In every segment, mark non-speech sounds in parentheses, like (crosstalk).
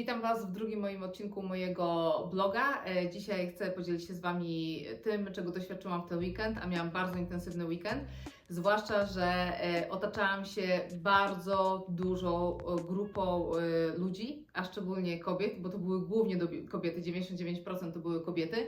Witam Was w drugim moim odcinku mojego bloga. E, Dzisiaj chcę podzielić się z Wami tym, czego doświadczyłam w ten weekend, a miałam bardzo intensywny weekend. Zwłaszcza, że e, otaczałam się bardzo dużą e, grupą ludzi, a szczególnie kobiet, bo to były głównie kobiety, 99% to były kobiety,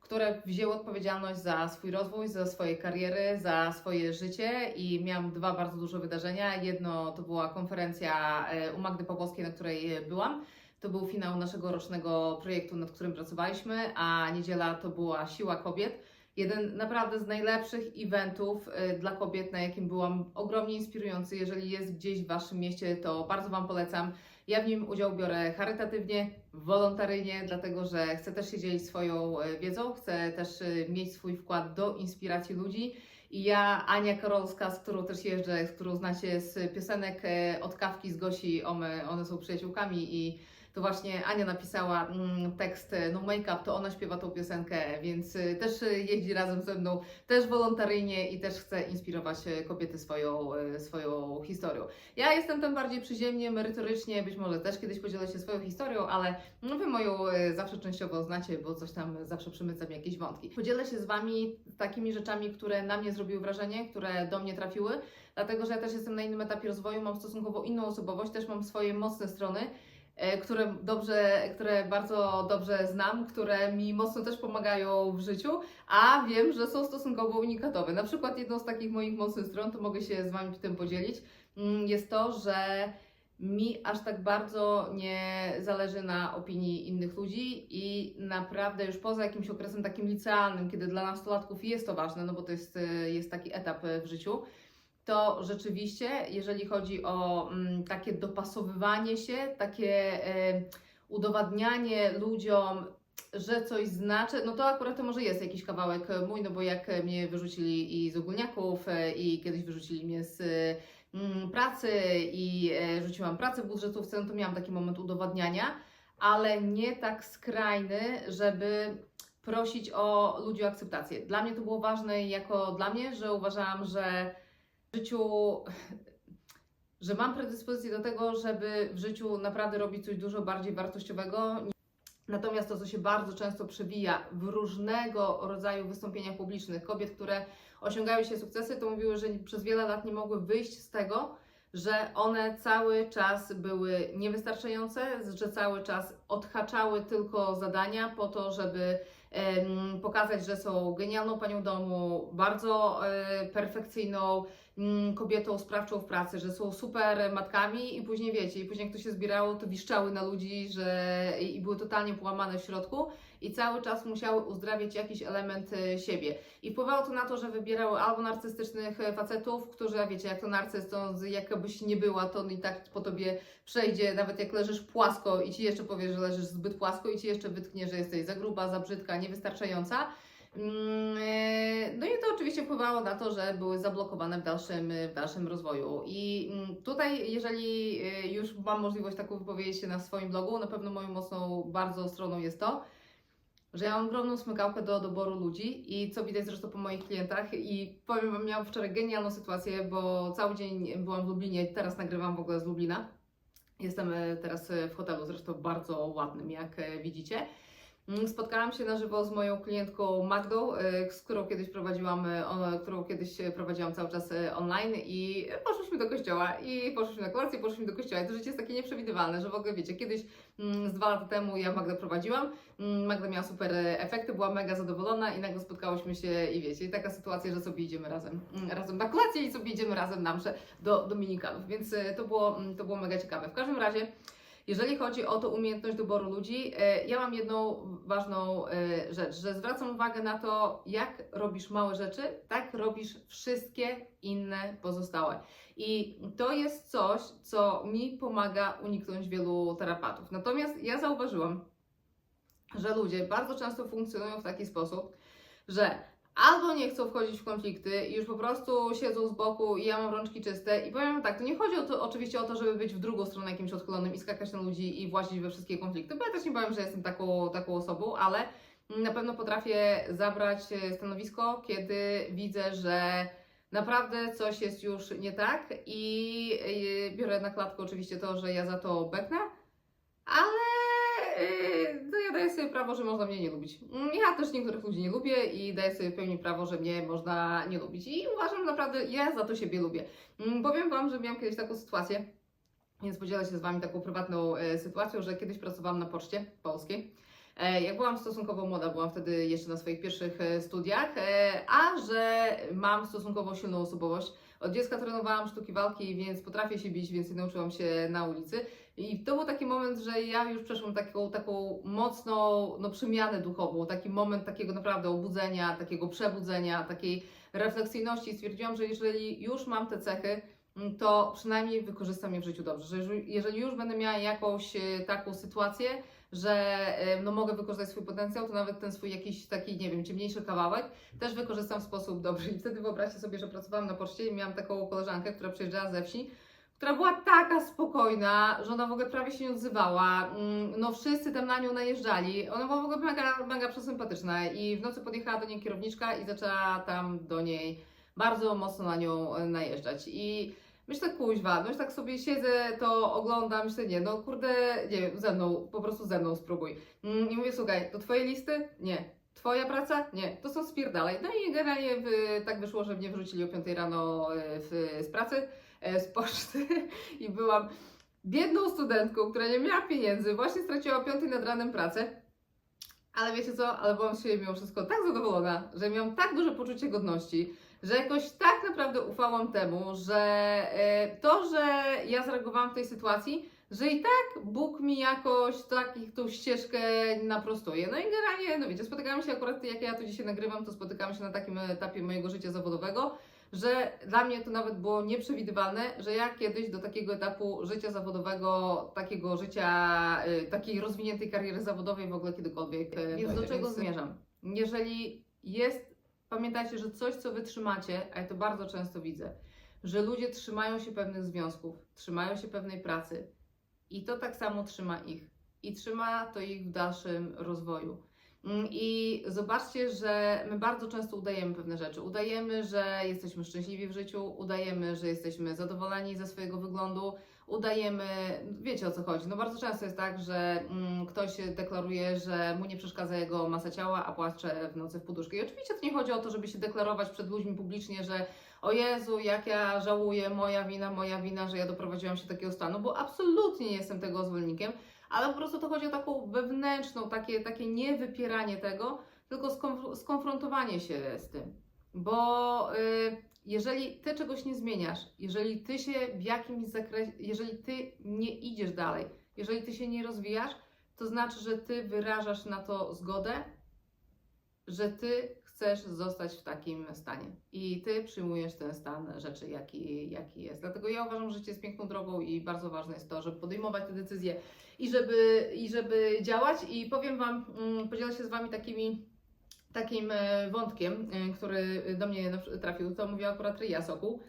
które wzięły odpowiedzialność za swój rozwój, za swoje kariery, za swoje życie i miałam dwa bardzo duże wydarzenia. Jedno to była konferencja u Magdy Pawłowskiej, na której byłam. To był finał naszego rocznego projektu, nad którym pracowaliśmy, a niedziela to była Siła Kobiet. Jeden naprawdę z najlepszych eventów e, dla kobiet, na jakim byłam, ogromnie inspirujący. Jeżeli jest gdzieś w Waszym mieście, to bardzo Wam polecam. Ja w nim udział biorę charytatywnie, wolontaryjnie, dlatego że chcę też się dzielić swoją e, wiedzą, chcę też e, mieć swój wkład do inspiracji ludzi. I ja, Ania Karolska, z którą też jeżdżę, z którą znacie z piosenek od Kawki z Gosi, one, one są przyjaciółkami i to właśnie Ania napisała mm, tekst e, No Make Up, to ona śpiewa tą piosenkę, więc e, też e, jeździ razem ze mną, też wolontaryjnie i też chce inspirować kobiety swoją, swoją historią. Ja jestem tam bardziej przyziemnie, merytorycznie, być może też kiedyś podzielę się swoją historią, ale no wy moją zawsze częściowo znacie, bo coś tam zawsze przymycam jakieś wątki. Podzielę się z Wami takimi rzeczami, które na mnie zrobiły wrażenie, które do mnie trafiły, dlatego że ja też jestem na innym etapie rozwoju, mam stosunkowo inną osobowość, też mam swoje mocne strony, które dobrze, które bardzo dobrze znam, które mi mocno też pomagają w życiu, a wiem, że są stosunkowo unikatowe. Na przykład jedną z takich moich mocnych stron, to mogę się z Wami tym podzielić, mm, jest to, że mi aż tak bardzo nie zależy na opinii innych ludzi i naprawdę już poza jakimś okresem takim licealnym, kiedy dla nastolatków jest to ważne, no bo to jest, e, jest taki etap e, w życiu, to rzeczywiście, jeżeli chodzi o mm, takie dopasowywanie się, takie udowadnianie ludziom, że coś znaczy, no to akurat to może jest jakiś kawałek mój, no bo jak mnie wyrzucili i z ogólniaków e, i kiedyś wyrzucili mnie z mm, pracy i e, rzuciłam pracę w budżetówce, no to miałam taki moment udowadniania, ale nie tak skrajny, żeby prosić o ludzi o akceptację. Dla mnie to było ważne jako dla mnie, że uważałam, że w życiu, że mam predyspozycję do tego, żeby w życiu naprawdę robić coś dużo bardziej wartościowego. Natomiast to, co się bardzo często przewija w różnego rodzaju wystąpieniach publicznych kobiet, które osiągają się sukcesy, to mówiły, że przez wiele lat nie mogły wyjść z tego, że one cały czas były niewystarczające, że cały czas odhaczały tylko zadania po to, żeby pokazać, że są genialną panią domu, bardzo e, perfekcyjną mm, kobietą sprawczą w pracy, że są super matkami i później wiecie, i później jak to się zbierało, to wiszczały na ludzi, że i i były totalnie połamane w środku i cały czas musiały uzdrawiać jakiś element e, siebie. I wpływało to na to, że wybierały albo narcystycznych e, facetów, którzy, wiecie, jak to narcyz, to jakabyś nie była, to on i tak po tobie przejdzie, nawet jak leżysz płasko i ci jeszcze powie, że leżysz zbyt płasko i ci jeszcze wytknie, że jesteś za gruba, za brzydka, niewystarczająca. Mm, e, No i to oczywiście wpływało na to, że były zablokowane w dalszym, w dalszym rozwoju. I mm, tutaj, jeżeli już mam możliwość taką wypowiedzieć się na swoim blogu, na pewno moją mocną, bardzo stroną jest to, że ja mam ogromną smykałkę do doboru ludzi i co widać zresztą po moich klientach i powiem Wam, miałam wczoraj genialną sytuację, bo cały dzień byłam w Lublinie, teraz nagrywam w ogóle z Lublina. Jestem e, teraz e, w hotelu, zresztą bardzo ładnym, jak e, widzicie. Mm, Spotkałam się na żywo z moją klientką Magdą, e, z którą kiedyś prowadziłam, on- którą kiedyś e, prowadziłam cały czas online i poszłyśmy do kościoła i poszłyśmy na kolację, poszłyśmy do kościoła. I to życie jest takie nieprzewidywalne, że w ogóle wiecie, kiedyś mm, z dwa lata temu ja Magdę prowadziłam, mm, Magda miała super efekty, była mega zadowolona i nagle spotkałyśmy się i wiecie, taka sytuacja, że sobie idziemy razem, razem na kolację i sobie idziemy razem na mszę do Dominikanów, więc to było, to było mega ciekawe. W każdym razie jeżeli chodzi o tą umiejętność doboru ludzi, e, ja mam jedną ważną e, rzecz, że zwracam uwagę na to, jak robisz małe rzeczy, tak robisz wszystkie inne pozostałe. I to jest coś, co mi pomaga uniknąć wielu terapatów. Natomiast ja zauważyłam, że ludzie bardzo często funkcjonują w taki sposób, że albo nie chcą wchodzić w konflikty i już po prostu siedzą z boku i ja mam rączki czyste. I powiem tak, to nie chodzi o to, oczywiście o to, żeby być w drugą stronę jakimś odchlonym i skakać na ludzi i włazić we wszystkie konflikty, bo ja też nie powiem, że jestem taką, taką osobą, ale na pewno potrafię zabrać e, stanowisko, kiedy widzę, że naprawdę coś jest już nie tak i e, biorę na klatkę oczywiście to, że ja za to beknę, ale to ja daję sobie prawo, że można mnie nie lubić. Mm, Ja też niektórych ludzi nie lubię i daję sobie w pełni prawo, że mnie można nie lubić. I uważam, naprawdę ja za to siebie lubię. Mm, Powiem Wam, że miałam kiedyś taką sytuację, więc podzielę się z Wami taką prywatną e, sytuacją, że kiedyś pracowałam na poczcie polskiej. E, Jak byłam stosunkowo młoda, byłam wtedy jeszcze na swoich pierwszych e, studiach, e, a że mam stosunkowo silną osobowość. Od dziecka trenowałam sztuki walki, więc potrafię się bić, więc nauczyłam się na ulicy. I to był taki moment, że ja już przeszłam taką, taką mocną no, przemianę duchową, taki moment takiego naprawdę obudzenia, takiego przebudzenia, takiej refleksyjności. Stwierdziłam, że jeżeli już mam te cechy, mm, to przynajmniej wykorzystam je w życiu dobrze. Że jeżeli- już będę miała jakąś taką sytuację, że no, mogę wykorzystać swój potencjał, to nawet ten swój jakiś taki, nie wiem, ciemniejszy kawałek też wykorzystam w sposób dobry. I wtedy wyobraźcie sobie, że pracowałam na poczcie i miałam taką koleżankę, która przyjeżdżała ze wsi, która była taka spokojna, że ona w ogóle prawie się nie odzywała. Mm, No wszyscy tam na nią najeżdżali. Ona była w ogóle mega, mega przesympatyczna i w nocy podjechała do niej kierowniczka i zaczęła tam do niej bardzo mocno na nią e, najeżdżać. I myślę, kuźwa, no już tak sobie siedzę, to oglądam, myślę, nie, no kurde, nie wiem, ze mną, po prostu ze mną spróbuj. Mm, I mówię, słuchaj, to twoje listy? Nie. Twoja praca? Nie. To są spierdalaj. No i generalnie w, tak wyszło, że mnie wyrzucili o 5 rano e, w, z pracy, e, z poczty (laughs) i byłam biedną studentką, która nie miała pieniędzy, właśnie straciła o 5 nad ranem pracę. Ale wiecie co? Ale byłam z siebie mimo wszystko tak zadowolona, że miałam tak duże poczucie godności, że jakoś tak naprawdę ufałam temu, że e, to, że ja zareagowałam w tej sytuacji, że i tak Bóg mi jakoś takich tą ścieżkę naprostuje. No i generalnie, no wiecie, spotykamy się akurat, jak ja to dzisiaj nagrywam, to spotykamy się na takim etapie mojego życia zawodowego, że dla mnie to nawet było nieprzewidywalne, że ja kiedyś do takiego etapu życia zawodowego, takiego życia, y, takiej rozwiniętej kariery zawodowej w ogóle kiedykolwiek. y, Więc do czego zmierzam? Jeżeli jest, pamiętajcie, że coś, co wy trzymacie, a ja to bardzo często widzę, że ludzie trzymają się pewnych związków, trzymają się pewnej pracy i to tak samo trzyma ich. I trzyma to ich w dalszym rozwoju. Mm, I zobaczcie, że my bardzo często udajemy pewne rzeczy. Udajemy, że jesteśmy szczęśliwi w życiu, udajemy, że jesteśmy zadowoleni ze swojego wyglądu, udajemy, wiecie o co chodzi. No bardzo często jest tak, że mm, ktoś deklaruje, że mu nie przeszkadza jego masa ciała, a płacze w nocy w poduszkę. I oczywiście to nie chodzi o to, żeby się deklarować przed ludźmi publicznie, że o Jezu, jak ja żałuję, moja wina, moja wina, że ja doprowadziłam się do takiego stanu, bo absolutnie nie jestem tego zwolennikiem, ale po prostu to chodzi o taką wewnętrzną, takie, takie nie wypieranie tego, tylko skonf- skonfrontowanie się z tym. Bo y, jeżeli ty czegoś nie zmieniasz, jeżeli ty się w jakimś zakresie, jeżeli ty nie idziesz dalej, jeżeli ty się nie rozwijasz, to znaczy, że ty wyrażasz na to zgodę, że ty chcesz zostać w takim stanie i ty przyjmujesz ten stan rzeczy, jaki, jaki jest. Dlatego ja uważam, że życie jest piękną drogą i bardzo ważne jest to, żeby podejmować te decyzje i żeby, i żeby działać. I powiem Wam, mm, podzielę się z Wami takimi, takim e, wątkiem, e, który do mnie trafił. To mówiła akurat Ryja Sokół.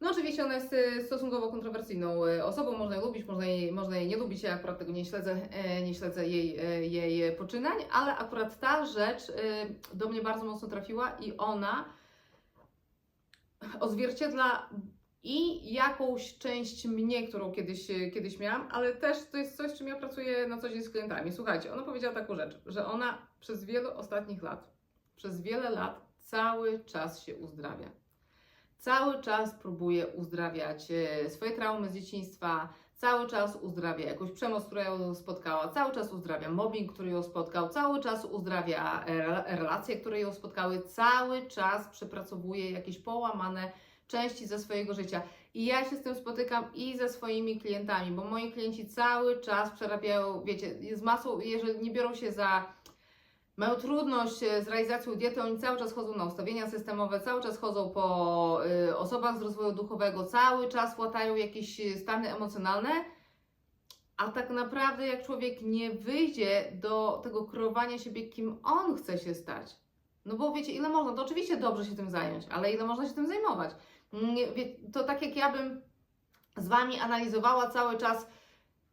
No oczywiście ona jest e, stosunkowo kontrowersyjną osobą, można jej lubić, można jej, można jej nie lubić, ja akurat tego nie śledzę, nie śledzę jej, jej poczynań, ale akurat ta rzecz do mnie bardzo mocno trafiła i ona odzwierciedla i jakąś część mnie, którą kiedyś, kiedyś miałam, ale też to jest coś, czym ja pracuję na co dzień z klientami. Słuchajcie, ona powiedziała taką rzecz, że ona przez wiele ostatnich lat, przez wiele lat cały czas się uzdrawia. Cały czas próbuje uzdrawiać e, swoje traumy z dzieciństwa, cały czas uzdrawia jakąś przemoc, która ją spotkała, cały czas uzdrawia mobbing, który ją spotkał, cały czas uzdrawia e, rela- relacje, które ją spotkały, cały czas przepracowuje jakieś połamane części ze swojego życia. I ja się z tym spotykam i ze swoimi klientami, bo moi klienci cały czas przerabiają, wiecie, z masą, jeżeli nie biorą się za mają trudność e, z realizacją diety, oni cały czas chodzą na ustawienia systemowe, cały czas chodzą po y, osobach z rozwoju duchowego, cały czas łatają jakieś y, stany emocjonalne, a tak naprawdę jak człowiek nie wyjdzie do tego kreowania siebie, kim on chce się stać, no bo wiecie, ile można, to oczywiście dobrze się tym zająć, ale ile można się tym zajmować. To tak jak ja bym z Wami analizowała cały czas,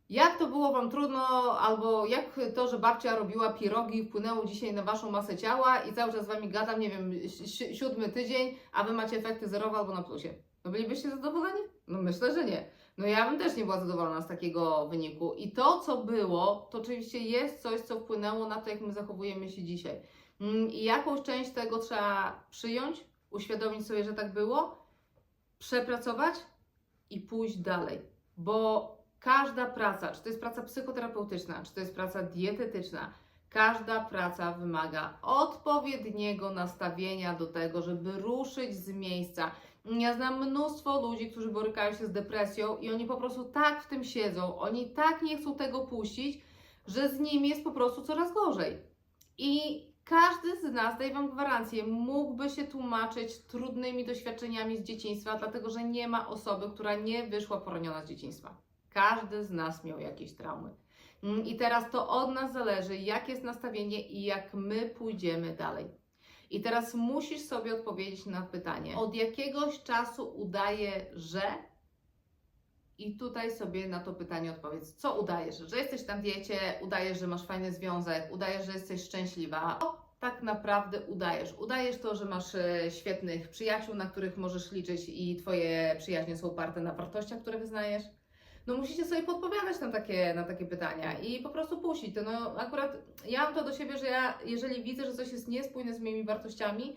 jak to było Wam trudno, albo jak to, że babcia robiła pierogi, wpłynęło dzisiaj na Waszą masę ciała i cały czas z Wami gadam, nie wiem, si- siódmy tydzień, a Wy macie efekty zerowe albo na plusie. No bylibyście zadowoleni? No myślę, że nie. No ja bym też nie była zadowolona z takiego wyniku. I to, co było, to oczywiście jest coś, co wpłynęło na to, jak my zachowujemy się dzisiaj. Mm, I jakąś część tego trzeba przyjąć, uświadomić sobie, że tak było, przepracować i pójść dalej. Bo każda praca, czy to jest praca psychoterapeutyczna, czy to jest praca dietetyczna, każda praca wymaga odpowiedniego nastawienia do tego, żeby ruszyć z miejsca. Ja znam mnóstwo ludzi, którzy borykają się z depresją i oni po prostu tak w tym siedzą, oni tak nie chcą tego puścić, że z nimi jest po prostu coraz gorzej. I każdy z nas, daję Wam gwarancję, mógłby się tłumaczyć trudnymi doświadczeniami z dzieciństwa, dlatego że nie ma osoby, która nie wyszła poroniona z dzieciństwa. Każdy z nas miał jakieś traumy. Mm, I teraz to od nas zależy, jakie jest nastawienie i jak my pójdziemy dalej. I teraz musisz sobie odpowiedzieć na pytanie, od jakiegoś czasu udaje, że i tutaj sobie na to pytanie odpowiedz. Co udajesz? Że jesteś na diecie, udajesz, że masz fajny związek, udajesz, że jesteś szczęśliwa. Co tak naprawdę udajesz? Udajesz to, że masz e, świetnych przyjaciół, na których możesz liczyć i Twoje przyjaźnie są oparte na wartościach, które wyznajesz? No musicie sobie podpowiadać na takie, na takie pytania i po prostu puścić to. No akurat ja mam to do siebie, że ja jeżeli widzę, że coś jest niespójne z moimi wartościami,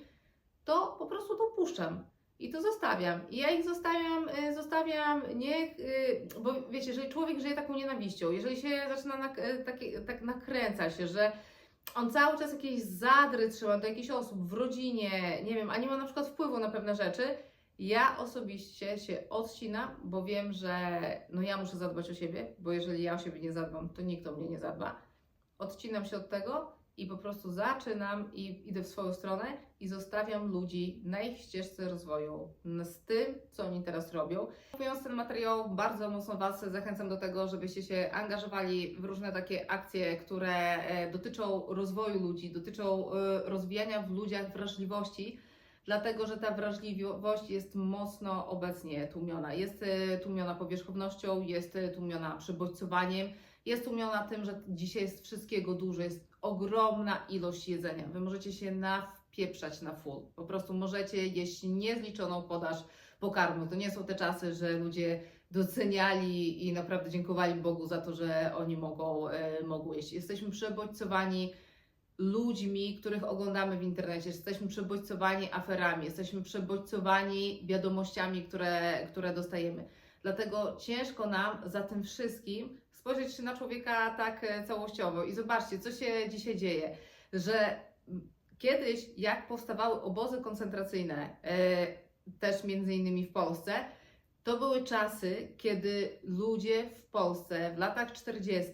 to po prostu to puszczam. I to zostawiam. I ja ich zostawiam, y, zostawiam nie, y, bo wiecie, jeżeli człowiek żyje taką nienawiścią, jeżeli się zaczyna nak, y, takie, tak nakręca się, że on cały czas jakieś zadry trzyma do jakichś osób w rodzinie, nie wiem, a nie ma na przykład wpływu na pewne rzeczy, ja osobiście się odcinam, bo wiem, że no ja muszę zadbać o siebie, bo jeżeli ja o siebie nie zadbam, to nikt o mnie nie zadba. Odcinam się od tego i po prostu zaczynam i idę w swoją stronę i zostawiam ludzi na ich ścieżce rozwoju z tym, co oni teraz robią. Mówiąc ten materiał, bardzo mocno Was zachęcam do tego, żebyście się angażowali w różne takie akcje, które e, dotyczą rozwoju ludzi, dotyczą e, rozwijania w ludziach wrażliwości dlatego że ta wrażliwość jest mocno obecnie tłumiona. Jest e, tłumiona powierzchownością, jest e, tłumiona przybodźcowaniem, jest tłumiona tym, że dzisiaj jest wszystkiego dużo, jest ogromna ilość jedzenia. Wy możecie się napieprzać na full. Po prostu możecie jeść niezliczoną podaż pokarmu. To nie są te czasy, że ludzie doceniali i naprawdę dziękowali Bogu za to, że oni mogą, e, mogą jeść. Jesteśmy przebodźcowani ludźmi, których oglądamy w internecie. Jesteśmy przebodźcowani aferami, jesteśmy przebodźcowani wiadomościami, które, które dostajemy. Dlatego ciężko nam za tym wszystkim spojrzeć się na człowieka tak e, całościowo. I zobaczcie, co się dzisiaj dzieje, że kiedyś, jak powstawały obozy koncentracyjne, e, też między innymi w Polsce, to były czasy, kiedy ludzie w Polsce w latach 40.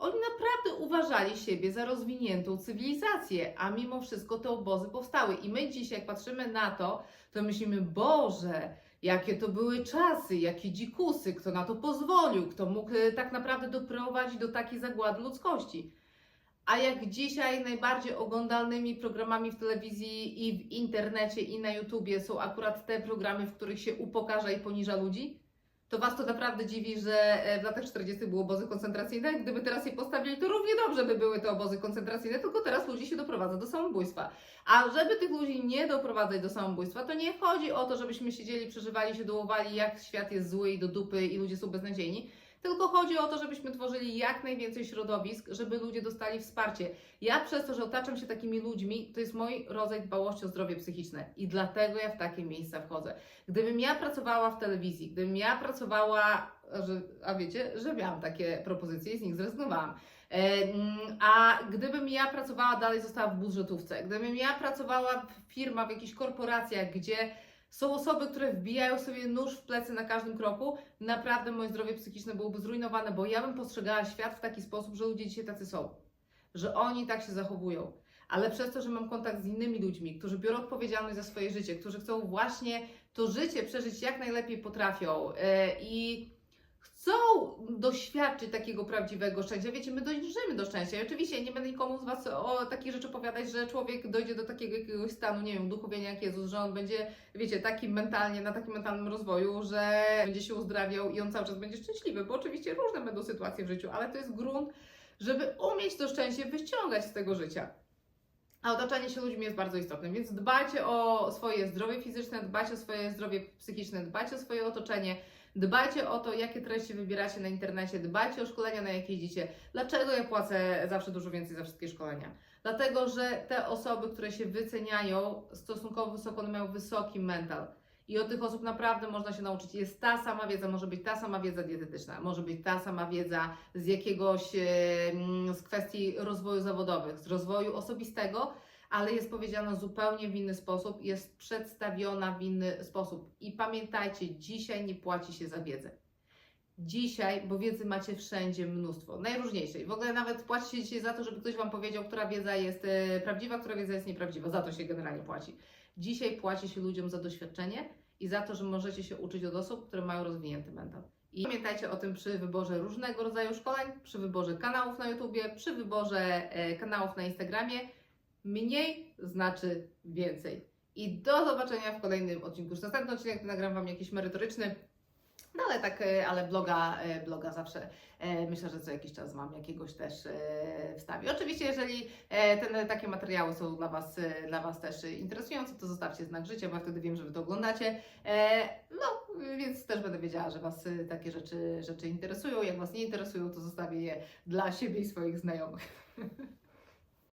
Oni naprawdę uważali siebie za rozwiniętą cywilizację, a mimo wszystko te obozy powstały. I my dzisiaj, jak patrzymy na to, to myślimy, Boże, jakie to były czasy, jakie dzikusy, kto na to pozwolił, kto mógł e, tak naprawdę doprowadzić do takiej zagłady ludzkości. A jak dzisiaj najbardziej oglądalnymi programami w telewizji i w internecie i na YouTubie są akurat te programy, w których się upokarza i poniża ludzi, to Was to naprawdę dziwi, że e, w latach 40. były obozy koncentracyjne. Gdyby teraz je postawili, to równie dobrze by były te obozy koncentracyjne, tylko teraz ludzi się doprowadza do samobójstwa. A żeby tych ludzi nie doprowadzać do samobójstwa, to nie chodzi o to, żebyśmy siedzieli, przeżywali się, dołowali, jak świat jest zły i do dupy i ludzie są beznadziejni. Tylko chodzi o to, żebyśmy tworzyli jak najwięcej środowisk, żeby ludzie dostali wsparcie. Ja przez to, że otaczam się takimi ludźmi, to jest mój rodzaj dbałości o zdrowie psychiczne i dlatego ja w takie miejsca wchodzę. Gdybym ja pracowała w telewizji, gdybym ja pracowała, że, a wiecie, że miałam takie propozycje i z nich zrezygnowałam. E, A gdybym ja pracowała dalej, została w budżetówce, gdybym ja pracowała w firmach, w jakichś korporacjach, gdzie są osoby, które wbijają sobie nóż w plecy na każdym kroku, naprawdę moje zdrowie psychiczne byłoby zrujnowane, bo ja bym postrzegała świat w taki sposób, że ludzie dzisiaj tacy są, że oni tak się zachowują. Ale przez to, że mam kontakt z innymi ludźmi, którzy biorą odpowiedzialność za swoje życie, którzy chcą właśnie to życie przeżyć jak najlepiej potrafią e, i chcą doświadczyć takiego prawdziwego szczęścia. Wiecie, my dojrzymy do szczęścia. I oczywiście nie będę nikomu z Was o takich rzeczy opowiadać, że człowiek dojdzie do takiego jakiegoś stanu, nie wiem, duchowienia jak Jezus, że on będzie, wiecie, takim mentalnie, na takim mentalnym rozwoju, że będzie się uzdrawiał i on cały czas będzie szczęśliwy, bo oczywiście różne będą sytuacje w życiu, ale to jest grunt, żeby umieć to szczęście wyciągać z tego życia. A otaczanie się ludźmi jest bardzo istotne, więc dbajcie o swoje zdrowie fizyczne, dbajcie o swoje zdrowie psychiczne, dbajcie o swoje otoczenie, Dbajcie o to, jakie treści wybieracie na internecie, dbajcie o szkolenia, na jakie idziecie. Dlaczego ja płacę zawsze dużo więcej za wszystkie szkolenia? Dlatego, że te osoby, które się wyceniają, stosunkowo wysoko, one mają wysoki mental. I od tych osób naprawdę można się nauczyć. Jest ta sama wiedza, może być ta sama wiedza dietetyczna, może być ta sama wiedza z jakiegoś, z kwestii rozwoju zawodowych, z rozwoju osobistego, ale jest powiedziana zupełnie w inny sposób, jest przedstawiona w inny sposób. I pamiętajcie, dzisiaj nie płaci się za wiedzę. Dzisiaj, bo wiedzy macie wszędzie mnóstwo, najróżniejszej. W ogóle nawet płaci się dzisiaj za to, żeby ktoś Wam powiedział, która wiedza jest e, prawdziwa, która wiedza jest nieprawdziwa. Za to się generalnie płaci. Dzisiaj płaci się ludziom za doświadczenie i za to, że możecie się uczyć od osób, które mają rozwinięty mental. I pamiętajcie o tym przy wyborze różnego rodzaju szkoleń, przy wyborze kanałów na YouTubie, przy wyborze e, kanałów na Instagramie. Mniej znaczy więcej. I do zobaczenia w kolejnym odcinku. Już następny odcinek nagram Wam jakiś merytoryczny, no ale tak, e, ale bloga, e, bloga zawsze e, myślę, że co jakiś czas Wam jakiegoś też wstawię. Oczywiście, jeżeli ten, takie materiały są dla Was, dla was też interesujące, to zostawcie znak życia, bo ja wtedy wiem, że Wy to oglądacie. No, więc też będę wiedziała, że Was takie rzeczy, rzeczy interesują. Jak Was nie interesują, to zostawię je dla siebie i swoich znajomych. (laughs)